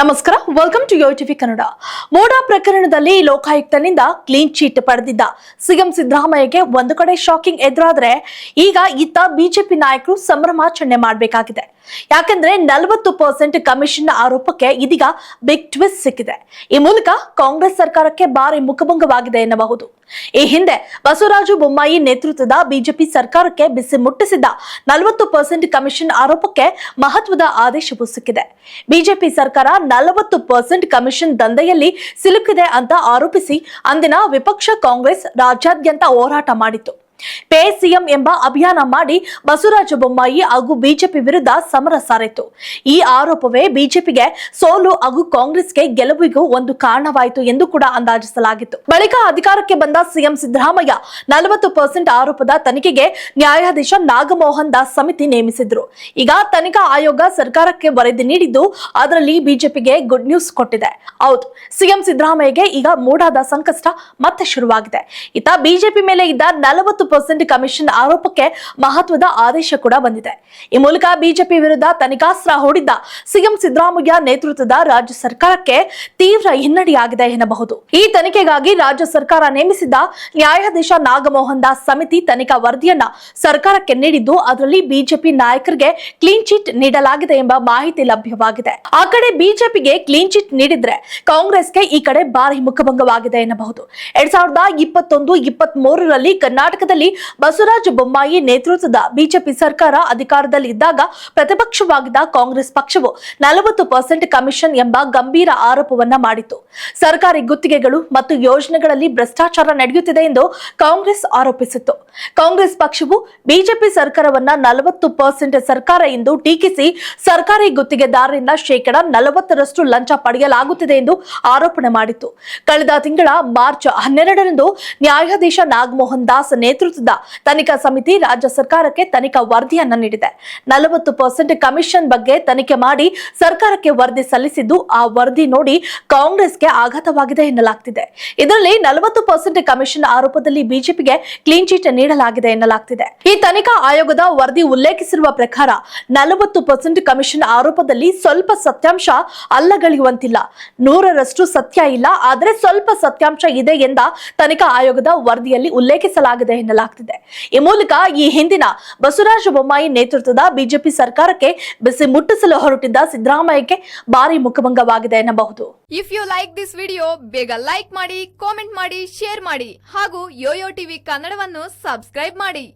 ನಮಸ್ಕಾರ welcome to TV Kannada ಮೋಡ ಪ್ರಕರಣದಲ್ಲಿ ಲೋಕಾಯುಕ್ತನಿಂದ ಕ್ಲೀನ್ ಚೀಟ್ ಪಡೆದಿದ್ದ. ಸಿಎಂ ಸಿದ್ದರಾಮಯ್ಯಗೆ ಒಂದು ಕಡೆ ಶಾಕಿಂಗ್ ಎದುರಾದ್ರೆ ಈಗ ಇತ್ತ ಬಿಜೆಪಿ ನಾಯಕರು ಸಂಭ್ರಮಾಚರಣೆ ಮಾಡಬೇಕಾಗಿದೆ. ಯಾಕಂದ್ರೆ ನಲವತ್ತು ಪರ್ಸೆಂಟ್ ಕಮಿಷನ್ ಆರೋಪಕ್ಕೆ ಇದೀಗ ಬಿಗ್ ಟ್ವಿಸ್ಟ್ ಸಿಕ್ಕಿದೆ. ಈ ಮೂಲಕ ಕಾಂಗ್ರೆಸ್ ಸರ್ಕಾರಕ್ಕೆ ಭಾರಿ ಮುಖಭಂಗವಾಗಿದೆ ಎನ್ನಬಹುದು. ಈ ಹಿಂದೆ ಬಸವರಾಜು ಬೊಮ್ಮಾಯಿ ನೇತೃತ್ವದ ಬಿಜೆಪಿ ಸರ್ಕಾರಕ್ಕೆ ಬಿಸಿ ಮುಟ್ಟಿಸಿದ್ದ ನಲವತ್ತು ಪರ್ಸೆಂಟ್ ಕಮಿಷನ್ ಆರೋಪಕ್ಕೆ ಮಹತ್ವದ ಆದೇಶವೂ ಸಿಕ್ಕಿದೆ ಬಿಜೆಪಿ ಸರ್ಕಾರ ನಲವತ್ತು ಪರ್ಸೆಂಟ್ ಕಮಿಷನ್ ದಂಧೆಯಲ್ಲಿ ಸಿಲುಕಿದೆ ಅಂತ ಆರೋಪಿಸಿ ಅಂದಿನ ವಿಪಕ್ಷ ಕಾಂಗ್ರೆಸ್ ರಾಜ್ಯಾದ್ಯಂತ ಹೋರಾಟ ಮಾಡಿತ್ತು. ಪೇ ಸಿಎಂ ಎಂಬ ಅಭಿಯಾನ ಮಾಡಿ ಬಸವರಾಜ ಬೊಮ್ಮಾಯಿ ಹಾಗೂ ಬಿಜೆಪಿ ವಿರುದ್ಧ ಸಮರ ಸಾರಿತು. ಈ ಆರೋಪವೇ ಬಿಜೆಪಿಗೆ ಸೋಲು ಹಾಗೂ ಕಾಂಗ್ರೆಸ್ಗೆ ಗೆಲುವಿಗೂ ಒಂದು ಕಾರಣವಾಯಿತು ಎಂದು ಕೂಡ ಅಂದಾಜಿಸಲಾಗಿತ್ತು. ಬಳಿಕ ಅಧಿಕಾರಕ್ಕೆ ಬಂದ ಸಿಎಂ ಸಿದ್ದರಾಮಯ್ಯ ನಲವತ್ತು ಆರೋಪದ ತನಿಖೆಗೆ ನ್ಯಾಯಾಧೀಶ ನಾಗಮೋಹನ್ ದಾಸ್ ಸಮಿತಿ ನೇಮಿಸಿದ್ರು. ಈಗ ತನಿಖಾ ಆಯೋಗ ಸರ್ಕಾರಕ್ಕೆ ವರದಿ ನೀಡಿದ್ದು ಅದರಲ್ಲಿ ಬಿಜೆಪಿಗೆ ಗುಡ್ ನ್ಯೂಸ್ ಕೊಟ್ಟಿದೆ. ಹೌದು, ಸಿಎಂ ಸಿದ್ದರಾಮಯ್ಯಗೆ ಈಗ ಮೂಡಾದ ಸಂಕಷ್ಟ ಮತ್ತೆ ಶುರುವಾಗಿದೆ. ಇತ್ತ ಬಿಜೆಪಿ ಮೇಲೆ ಇದ್ದ ನಲವತ್ತು ಪರ್ಸೆಂಟ್ ಕಮಿಷನ್ ಆರೋಪಕ್ಕೆ ಮಹತ್ವದ ಆದೇಶ ಕೂಡ ಬಂದಿದೆ. ಈ ಮೂಲಕ ಬಿಜೆಪಿ ವಿರುದ್ಧ ತನಿಖಾಸ್ತ್ರ ಹೂಡಿದ್ದ ಸಿಎಂ ಸಿದ್ದರಾಮಯ್ಯ ನೇತೃತ್ವದ ರಾಜ್ಯ ಸರ್ಕಾರಕ್ಕೆ ತೀವ್ರ ಹಿನ್ನಡೆಯಾಗಿದೆ ಎನ್ನಬಹುದು. ಈ ತನಿಖೆಗಾಗಿ ರಾಜ್ಯ ಸರ್ಕಾರ ನೇಮಿಸಿದ್ದ ನ್ಯಾಯಾಧೀಶ ನಾಗಮೋಹನ್ ದಾಸ್ ಸಮಿತಿ ತನಿಖಾ ವರದಿಯನ್ನ ಸರ್ಕಾರಕ್ಕೆ ನೀಡಿದ್ದು, ಅದರಲ್ಲಿ ಬಿಜೆಪಿ ನಾಯಕರಿಗೆ ಕ್ಲೀನ್ ಚಿಟ್ ನೀಡಲಾಗಿದೆ ಎಂಬ ಮಾಹಿತಿ ಲಭ್ಯವಾಗಿದೆ. ಆ ಕಡೆ ಬಿಜೆಪಿಗೆ ಕ್ಲೀನ್ ಚಿಟ್ ನೀಡಿದ್ರೆ ಕಾಂಗ್ರೆಸ್ಗೆ ಈ ಕಡೆ ಭಾರಿ ಮುಖಭಂಗವಾಗಿದೆ ಎನ್ನಬಹುದು. ಎರಡ್ ಸಾವಿರದ ಇಪ್ಪತ್ತೊಂದು ಇಪ್ಪತ್ತ್ ಕರ್ನಾಟಕದಲ್ಲಿ ಬಸವರಾಜ ಬೊಮ್ಮಾಯಿ ನೇತೃತ್ವದ ಬಿಜೆಪಿ ಸರ್ಕಾರ ಅಧಿಕಾರದಲ್ಲಿ ಇದ್ದಾಗ ಪ್ರತಿಪಕ್ಷವಾಗಿದ್ದ ಕಾಂಗ್ರೆಸ್ ಪಕ್ಷವು ನಲವತ್ತು ಪರ್ಸೆಂಟ್ ಕಮಿಷನ್ ಎಂಬ ಗಂಭೀರ ಆರೋಪವನ್ನ ಮಾಡಿತ್ತು. ಸರ್ಕಾರಿ ಗುತ್ತಿಗೆಗಳು ಮತ್ತು ಯೋಜನೆಗಳಲ್ಲಿ ಭ್ರಷ್ಟಾಚಾರ ನಡೆಯುತ್ತಿದೆ ಎಂದು ಕಾಂಗ್ರೆಸ್ ಆರೋಪಿಸಿತ್ತು. ಕಾಂಗ್ರೆಸ್ ಪಕ್ಷವು ಬಿಜೆಪಿ ಸರ್ಕಾರವನ್ನ ನಲವತ್ತು ಪರ್ಸೆಂಟ್ ಸರ್ಕಾರ ಎಂದು ಟೀಕಿಸಿ ಸರ್ಕಾರಿ ಗುತ್ತಿಗೆದಾರರಿಂದ ಶೇಕಡಾ ನಲವತ್ತರಷ್ಟು ಲಂಚ ಪಡೆಯಲಾಗುತ್ತಿದೆ ಎಂದು ಆರೋಪಣೆ ಮಾಡಿತ್ತು. ಕಳೆದ ತಿಂಗಳ ಮಾರ್ಚ್ ಹನ್ನೆರಡರಂದು ನ್ಯಾಯಾಧೀಶ ನಾಗಮೋಹನ್ ದಾಸ್ ನೇತೃತ್ವದ ತನಿಖಾ ಸಮಿತಿ ರಾಜ್ಯ ಸರ್ಕಾರಕ್ಕೆ ತನಿಖಾ ವರದಿಯನ್ನ ನೀಡಿದೆ. ನಲವತ್ತು ಪರ್ಸೆಂಟ್ ಕಮಿಷನ್ ಬಗ್ಗೆ ತನಿಖೆ ಮಾಡಿ ಸರ್ಕಾರಕ್ಕೆ ವರದಿ ಸಲ್ಲಿಸಿದ್ದು ಆ ವರದಿ ನೋಡಿ ಕಾಂಗ್ರೆಸ್ಗೆ ಆಘಾತವಾಗಿದೆ ಎನ್ನಲಾಗ್ತಿದೆ. ಇದರಲ್ಲಿ ನಲವತ್ತು ಪರ್ಸೆಂಟ್ ಕಮಿಷನ್ ಆರೋಪದಲ್ಲಿ ಬಿಜೆಪಿಗೆ ಕ್ಲೀನ್ ಚೀಟ್ ನೀಡಲಾಗಿದೆ ಎನ್ನಲಾಗ್ತಿದೆ. ಈ ತನಿಖಾ ಆಯೋಗದ ವರದಿ ಉಲ್ಲೇಖಿಸಿರುವ ಪ್ರಕಾರ ನಲವತ್ತು ಪರ್ಸೆಂಟ್ ಕಮಿಷನ್ ಆರೋಪದಲ್ಲಿ ಸ್ವಲ್ಪ ಸತ್ಯಾಂಶ ಅಲ್ಲಗಳಿಯುವಂತಿಲ್ಲ. ನೂರರಷ್ಟು ಸತ್ಯ ಇಲ್ಲ, ಆದರೆ ಸ್ವಲ್ಪ ಸತ್ಯಾಂಶ ಇದೆ ಎಂದ ತನಿಖಾ ಆಯೋಗದ ವರದಿಯಲ್ಲಿ ಉಲ್ಲೇಖಿಸಲಾಗಿದೆ ಎನ್ನಲಾಗ್ತಿದೆ ಈ ಮೂಲಕ ಈ ಹಿಂದಿನ ಬಸವರಾಜ ಬೊಮ್ಮಾಯಿ ನೇತೃತ್ವದ ಬಿಜೆಪಿ ಸರ್ಕಾರಕ್ಕೆ ಬಿಸಿ ಮುಟ್ಟಿಸಲು ಹೊರಟಿದ್ದ ಸಿದ್ದರಾಮಯ್ಯಕ್ಕೆ ಭಾರಿ ಮುಖಭಂಗವಾಗಿದೆ ಎನ್ನಬಹುದು. If you like this video ಬೇಗ ಲೈಕ್ ಮಾಡಿ ಕಾಮೆಂಟ್ ಮಾಡಿ ಶೇರ್ ಮಾಡಿ ಹಾಗೂ ಯೋಯೋ ಟಿವಿ ಕನ್ನಡವನ್ನು ಸಬ್ಸ್ಕ್ರೈಬ್ ಮಾಡಿ.